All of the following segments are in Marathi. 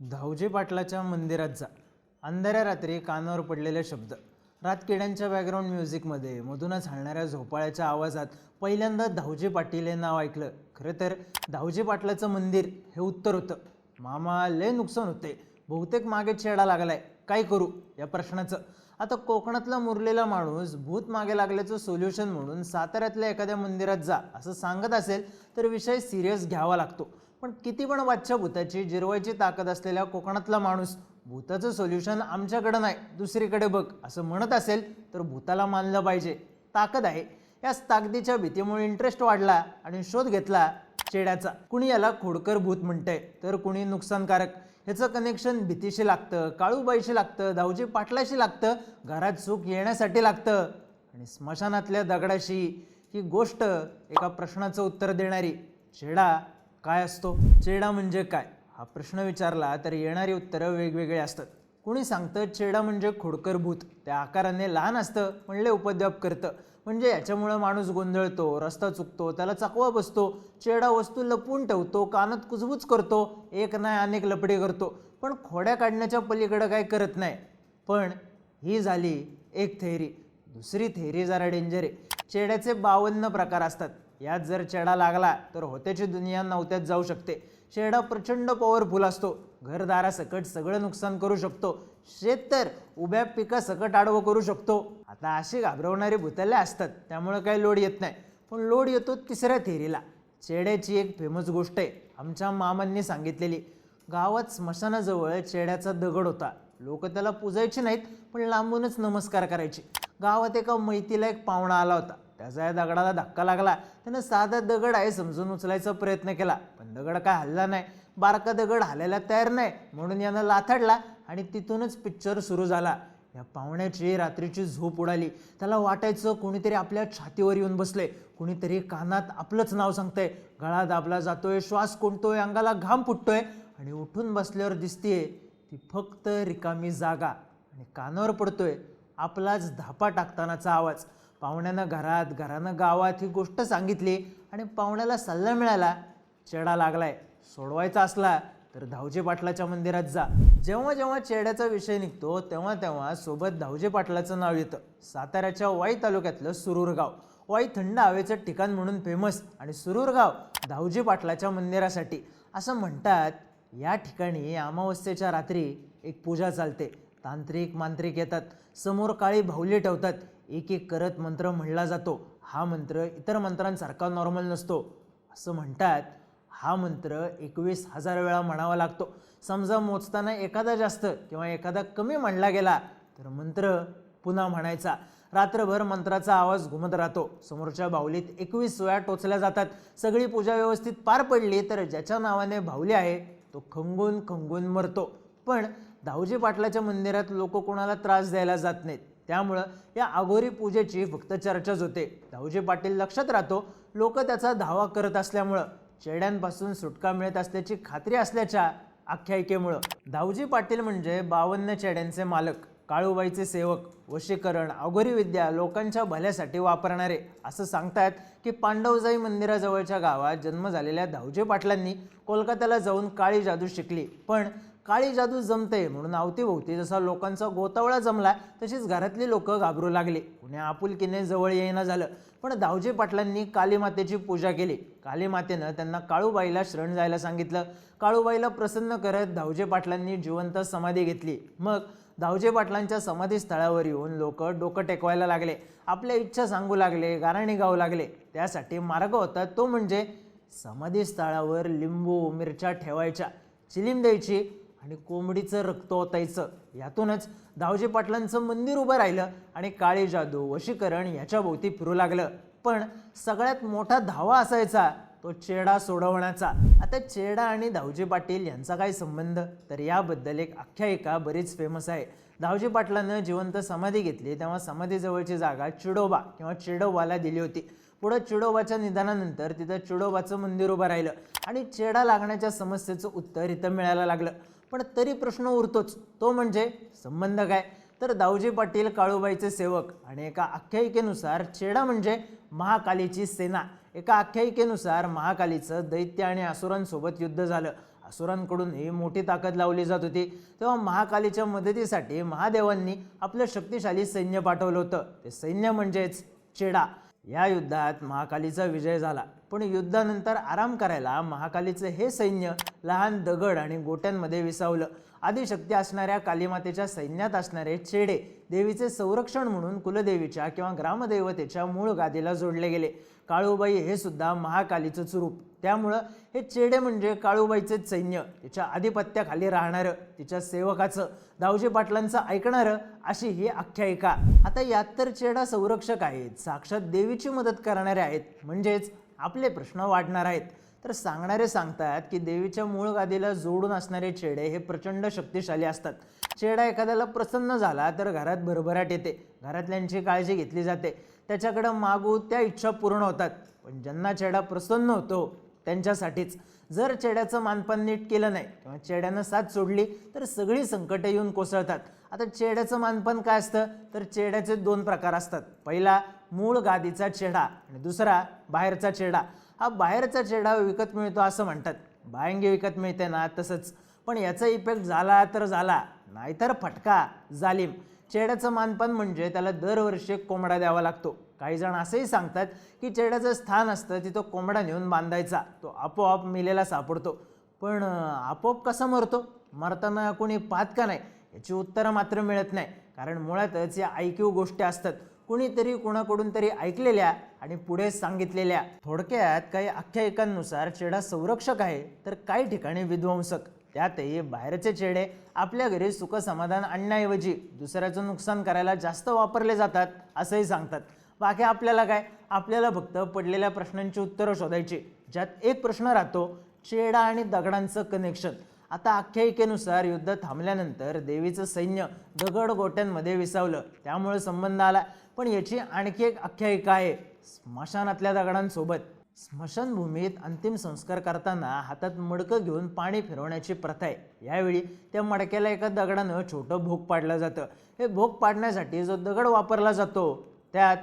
धावजी पाटलाच्या मंदिरात जा. अंधाऱ्या रात्री कानावर पडलेले शब्द. रातकिड्यांच्या बॅकग्राऊंड म्युझिकमध्ये मधूनच हलणाऱ्या झोपाळ्याच्या आवाजात पहिल्यांदा धावजी पाटील हे नाव ऐकलं. खरं तर धावजी पाटलाचं मंदिर हे उत्तर होतं. मामा लय नुकसान होते बहुतेक मागे छेडा लागलाय. काय करू या प्रश्नाचं? आता कोकणातला मुरलेला माणूस भूत मागे लागल्याचं सोल्युशन म्हणून साताऱ्यातल्या एखाद्या मंदिरात जा असं सांगत असेल तर विषय सिरियस घ्यावा लागतो. पण किती पण वाच्य भूताची जिरवायची ताकद असलेल्या कोकणातला माणूस भूताचं सोल्युशन आमच्याकडं नाही दुसरीकडे बघ. असं म्हणत असेल तर भूताला मानलं पाहिजे. ताकद आहे. याच ताकदीच्या भीतीमुळे इंटरेस्ट वाढला आणि शोध घेतला चेड्याचा. कुणी याला खोडकर भूत म्हणतंय? तर कुणी नुकसानकारक. ह्याचं कनेक्शन भीतीशी लागतं काळूबाईशी लागतं दावजी पाटलाशी लागतं घरात सुख येण्यासाठी लागतं. आणि स्मशानातल्या दगडाशी ही गोष्ट एका प्रश्नाचं उत्तर देणारी. चेडा काय असतो? चेडा म्हणजे काय? हा प्रश्न विचारला तर येणारी उत्तरं वेगवेगळी असतात. कुणी सांगतं चेडा म्हणजे खोडकर भूत. त्या आकाराने लहान असतं म्हणले उपद्व्याप करतं. म्हणजे याच्यामुळं माणूस गोंधळतो रस्ता चुकतो त्याला चकवा बसतो. चेडा वस्तू लपवून ठेवतो कानात कुजबूज करतो एक नाही अनेक लपडे करतो. पण खोड्या काढण्याच्या पलीकडं काय करत नाही. पण ही झाली एक थेअरी दुसरी थेअरी जरा डेंजर आहे. चेड्याचे बावन्न प्रकार असतात. यात जर चेडा लागला तर होत्याची दुनिया नव्हत्यात जाऊ शकते. चेडा प्रचंड पॉवरफुल असतो. घरदारासकट सगळं नुकसान करू शकतो. शेत तर उभ्या पिका सकट आडवं करू शकतो. आता अशी घाबरवणारी भूतले असतात त्यामुळे काही लोड येत नाही. पण लोड येतो तिसऱ्या थेरीला. चेड्याची एक फेमस गोष्ट आहे. आमच्या मामांनी सांगितलेली गावात स्मशानाजवळ चेड्याचा दगड होता. लोक त्याला पुजायचे नाहीत पण लांबूनच नमस्कार करायचे. गावात एका मैतीला एक पाहुणा आला होता. त्याचा या दगडाला धक्का लागला. त्यानं साधा दगड आहे समजून उचलायचा प्रयत्न केला. पण दगड काय हल्ला नाही. बारका दगड हालायला तयार नाही. म्हणून यानं लाथडला आणि तिथूनच पिक्चर सुरू झाला. या पाहुण्याची रात्रीची झोप उडाली. त्याला वाटायचं कोणीतरी आपल्या छातीवर येऊन बसले. कुणीतरी कानात आपलंच नाव सांगतंय. गळा दाबला जातोय श्वास कोंडतोय अंगाला घाम फुटतोय आणि उठून बसल्यावर दिसतेय ती फक्त रिकामी जागा आणि कानावर पडतोय. आपलाच धापा टाकतानाचा आवाज. पाहुण्यानं घरात घरानं गावात ही गोष्ट सांगितली आणि पाहुण्याला सल्ला मिळाला चेडा लागलाय. सोडवायचा असला तर धावजे पाटलाच्या मंदिरात जा. जेव्हा जेव्हा चेड्याचा विषय निघतो तेव्हा तेव्हा सोबत धावजे पाटलाचं नाव येतं. साताऱ्याच्या वाई तालुक्यातलं सुरूर गाव वाई थंड हवेचं ठिकाण म्हणून फेमस आणि सुरूर गाव पाटलाच्या मंदिरासाठी. असं म्हणतात या ठिकाणी अमावस्येच्या रात्री एक पूजा चालते. तांत्रिक मांत्रिक येतात. समोर काळी भाऊली ठेवतात. एक एक करत मंत्र म्हणला जातो. हा मंत्र इतर मंत्रांसारखा नॉर्मल नसतो. असं म्हणतात हा मंत्र एकवीस हजार वेळा म्हणावा लागतो. समजा मोजताना एखादा जास्त किंवा एखादा कमी म्हणला गेला तर मंत्र पुन्हा म्हणायचा. रात्रभर मंत्राचा आवाज घुमत राहतो. समोरच्या बाहुलीत एकवीस वेळा टोचल्या जातात. सगळी पूजा व्यवस्थित पार पडली तर ज्याच्या नावाने बाहुली आहे तो खंगून खंगून मरतो. पण दाऊजी पाटलाच्या मंदिरात लोक कोणाला त्रास द्यायला जात नाहीत. त्यामुळं या अघोरी पूजेची फक्त चर्चाच होते. दाऊजी पाटील लक्षात राहतो लोक त्याचा धावा करत असल्यामुळं चेड्यांपासून सुटका मिळत असल्याची खात्री असल्याच्या आख्यायिकेमुळं. दाऊजी पाटील म्हणजे बावन्न चेड्यांचे मालक काळूबाईचे सेवक वशीकरण अघोरी विद्या लोकांच्या भल्यासाठी वापरणारे. असं सांगतात की पांडवजाई मंदिराजवळच्या गावात जन्म झालेल्या धावजे पाटलांनी कोलकात्याला जाऊन काळी जादू शिकली. पण काळी जादू जमते म्हणून अवतीभोवती जसा लोकांचा गोतावळा जमला तशीच घरातली लोक घाबरू लागली. कुणी आपुलकीने जवळ येईना झालं. पण दावजे पाटलांनी कालीमातेची पूजा केली. कालीमातेनं त्यांना काळूबाईला शरण जायला सांगितलं. काळूबाईला प्रसन्न करत दावजे पाटलांनी जिवंत समाधी घेतली. मग धावजे पाटलांच्या समाधी स्थळावर येऊन लोक डोकं टेकवायला लागले. आपल्या इच्छा सांगू लागले गाराणी गाऊ लागले. त्यासाठी मार्ग होता तो म्हणजे समाधी स्थळावर लिंबू मिरच्या ठेवायच्या. चिलीम द्यायची आणि कोंबडीचं रक्त ओतायचं. यातूनच दावजी पाटलांचं मंदिर उभं राहिलं आणि काळी जादू वशीकरण याच्या भोवती फिरू लागलं. पण सगळ्यात मोठा धावा असायचा तो चेडा सोडवण्याचा. आता चेडा आणि दावजी पाटील यांचा काय संबंध? तर याबद्दल एक आख्यायिका बरीच फेमस आहे. दावजी पाटलानं जिवंत समाधी घेतली तेव्हा समाधीजवळची जागा चिडोबा किंवा चिडोबाला दिली होती. पुढं चिडोबाच्या निदानानंतर तिथं चिडोबाचं मंदिर उभं राहिलं आणि चेडा लागण्याच्या समस्येचं उत्तर इथं मिळायला लागलं. पण तरी प्रश्न उरतोच. तो म्हणजे संबंध काय? तर दाऊजी पाटील काळूबाईचे सेवक आणि एका आख्यायिकेनुसार चेडा म्हणजे महाकालीची सेना. एका आख्यायिकेनुसार महाकालीचं दैत्य आणि असुरांसोबत युद्ध झालं. असुरांकडून ही मोठी ताकद लावली जात होती. तेव्हा महाकालीच्या मदतीसाठी महादेवांनी आपलं शक्तिशाली सैन्य पाठवलं होतं. ते सैन्य म्हणजेच चेडा या युद्धात महाकालीचा विजय झाला. पण युद्धानंतर आराम करायला महाकालीचं हे सैन्य लहान दगड आणि गोट्यांमध्ये विसावलं. आदिशक्ती असणाऱ्या कालीमातेच्या सैन्यात असणारे चेडे देवीचे संरक्षण म्हणून कुलदेवीच्या किंवा ग्रामदेवतेच्या मूळ गादीला जोडले गेले. काळूबाई हे सुद्धा महाकालीचं स्वरूप. त्यामुळं हे चेडे म्हणजे काळूबाईचे सैन्य तिच्या आधिपत्याखाली राहणारं तिच्या सेवकाचं दावजी पाटलांचं ऐकणारं अशी ही आख्यायिका. आता यात तर चेडा संरक्षक आहेत साक्षात देवीची मदत करणारे आहेत. म्हणजेच आपले प्रश्न वाढणार आहेत. तर सांगणारे सांगतात की देवीच्या मूळ गादीला जोडून असणारे चेडे हे प्रचंड शक्तिशाली असतात. चेडा एखाद्याला प्रसन्न झाला तर घरात भरभराट येते. घरातल्यांची काळजी घेतली जाते. त्याच्याकडं मागू त्या इच्छा पूर्ण होतात. पण ज्यांना चेडा प्रसन्न होतो त्यांच्यासाठीच. जर चेड्याचं मानपान नीट केलं नाही किंवा चेड्यानं साथ सोडली तर सगळी संकटं येऊन कोसळतात. आता चेड्याचं मानपान काय असतं? तर चेड्याचे दोन प्रकार असतात. पहिला मूळ गादीचा चेडा आणि दुसरा बाहेरचा चेडा. हा बाहेरचा चेडा विकत मिळतो असं म्हणतात. बायंगी विकत मिळते ना तसंच. पण याचा इफेक्ट झाला तर झाला नाहीतर फटका जालिम. चेड्याचं मानपान म्हणजे त्याला दरवर्षी कोंबडा द्यावा लागतो. काही जण असंही सांगतात की चेड्याचं स्थान असतं तिथं कोंबडा नेऊन बांधायचा. तो आपोआप मिलेला सापडतो. पण आपोआप कसा मरतो? मरताना कोणी पाहत का नाही? याची उत्तरं मात्र मिळत नाही. कारण मुळातच या ऐकीव गोष्टी असतात. कुणीतरी कुणाकडून तरी ऐकलेल्या आणि पुढे सांगितलेल्या. थोडक्यात काही आख्यायिकांनुसार चेडा संरक्षक आहे तर काही ठिकाणी विध्वंसक. त्यातही बाहेरचे चेडे आपल्या घरी सुखसमाधान आणण्याऐवजी दुसऱ्याचं नुकसान करायला जास्त वापरले जातात असंही सांगतात. बाकी आपल्याला काय? आपल्याला फक्त पडलेल्या प्रश्नांची उत्तरं शोधायची. ज्यात एक प्रश्न राहतो चेडा आणि दगडांचं कनेक्शन आता आख्यायिकेनुसार युद्ध थांबल्यानंतर देवीचं सैन्य दगड गोट्यांमध्ये विसावलं. त्यामुळे संबंध आला. पण याची आणखी एक आख्यायिका आहे स्मशानातल्या दगडांसोबत. स्मशानभूमीत अंतिम संस्कार करताना हातात मडकं घेऊन पाणी फिरवण्याची प्रथा आहे. यावेळी त्या मडक्याला एका दगडानं छोटं भोग पाडलं जातं. हे भोग पाडण्यासाठी जो दगड वापरला जातो त्यात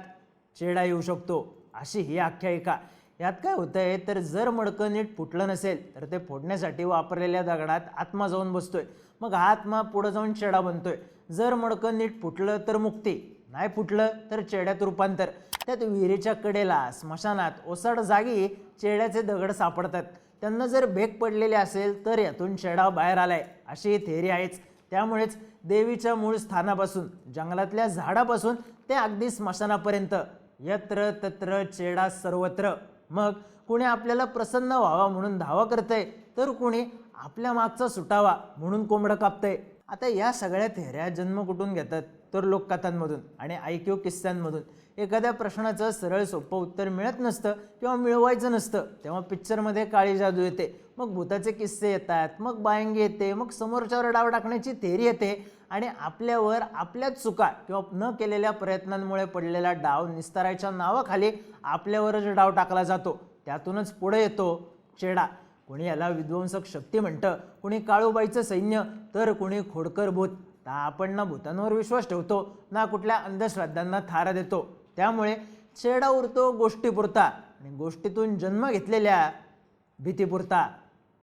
चेडा येऊ शकतो. अशी ही आख्यायिका. यात काय होतं आहे तर जर मडकं नीट फुटलं नसेल तर ते फोडण्यासाठी वापरलेल्या दगडात आत्मा जाऊन बसतोय. मग हा आत्मा पुढं जाऊन चेडा बनतोय. जर मडकं नीट फुटलं तर मुक्ती नाही फुटलं तर चेड्यात रूपांतर. त्यात विहिरीच्या कडेला स्मशानात ओसाड जागी चेड्याचे दगड सापडतात. त्यांना जर भेग पडलेली असेल तर यातून चेडा बाहेर आलाय अशी थेरी आहेच. त्यामुळेच देवीच्या मूळ स्थानापासून जंगलातल्या झाडापासून ते अगदी स्मशानापर्यंत यत्र तत्र चेडा सर्वत्र. मग कुणी आपल्याला प्रसन्न व्हावा म्हणून धावा करतंय तर कुणी आपल्या मागचा सुटावा म्हणून कोंबडं कापतंय. आता या सगळ्या थेऱ्या जन्म कुठून घेतात? तर लोककथांमधून आणि ऐकीव किस्स्यांमधून. एखाद्या प्रश्नाचं सरळ सोपं उत्तर मिळत नसतं किंवा मिळवायचं नसतं तेव्हा पिक्चरमध्ये काळी जादू येते. मग भूताचे किस्से येतात मग बायंगी येते मग समोरच्यावर डाव टाकण्याची थेरी येते. आणि आपल्यावर आपल्याच चुका किंवा न केलेल्या प्रयत्नांमुळे पडलेला डाव निस्तारायच्या नावाखाली आपल्यावरच डाव टाकला जातो त्यातूनच पुढे येतो चेडा. कोणी याला विध्वंसक शक्ती म्हणतं कोणी काळूबाईचं सैन्य तर कोणी खोडकर भूत. तर आपण ना भूतांवर विश्वास ठेवतो ना कुठल्या अंधश्रद्धांना थारा देतो. त्यामुळे चेडा उरतो गोष्टीपुरता आणि गोष्टीतून जन्म घेतलेल्या भीतीपुरता